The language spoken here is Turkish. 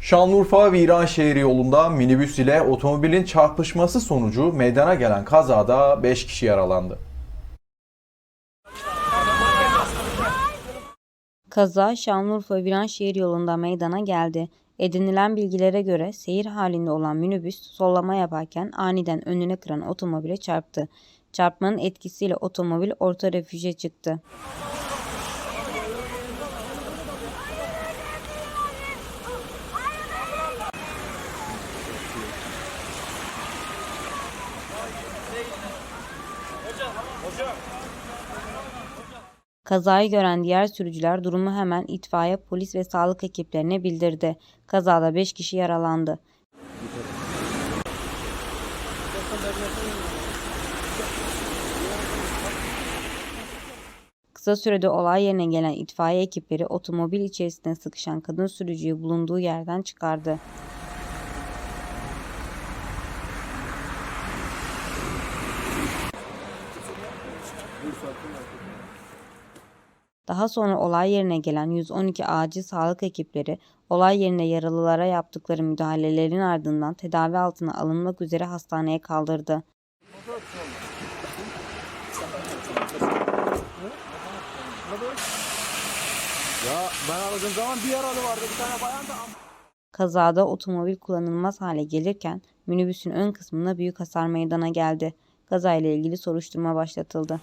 Şanlıurfa Viranşehir yolunda minibüs ile otomobilin çarpışması sonucu meydana gelen kazada 5 kişi yaralandı. Kaza Şanlıurfa Viranşehir yolunda meydana geldi. Edinilen bilgilere göre seyir halinde olan minibüs sollama yaparken aniden önüne kıran otomobile çarptı. Çarpmanın etkisiyle otomobil orta refüje çıktı. Kazayı gören diğer sürücüler durumu hemen itfaiye, polis ve sağlık ekiplerine bildirdi. Kazada 5 kişi yaralandı. Kısa sürede olay yerine gelen itfaiye ekipleri otomobil içerisinde sıkışan kadın sürücüyü bulunduğu yerden çıkardı. Daha sonra olay yerine gelen 112 acil sağlık ekipleri olay yerine yaralılara yaptıkları müdahalelerin ardından tedavi altına alınmak üzere hastaneye kaldırdı. Ya ben aradığım zaman bir yaralı vardı bir tane bayan da Kazada otomobil kullanılmaz hale gelirken minibüsün ön kısmına büyük hasar meydana geldi. Kazayla ilgili soruşturma başlatıldı.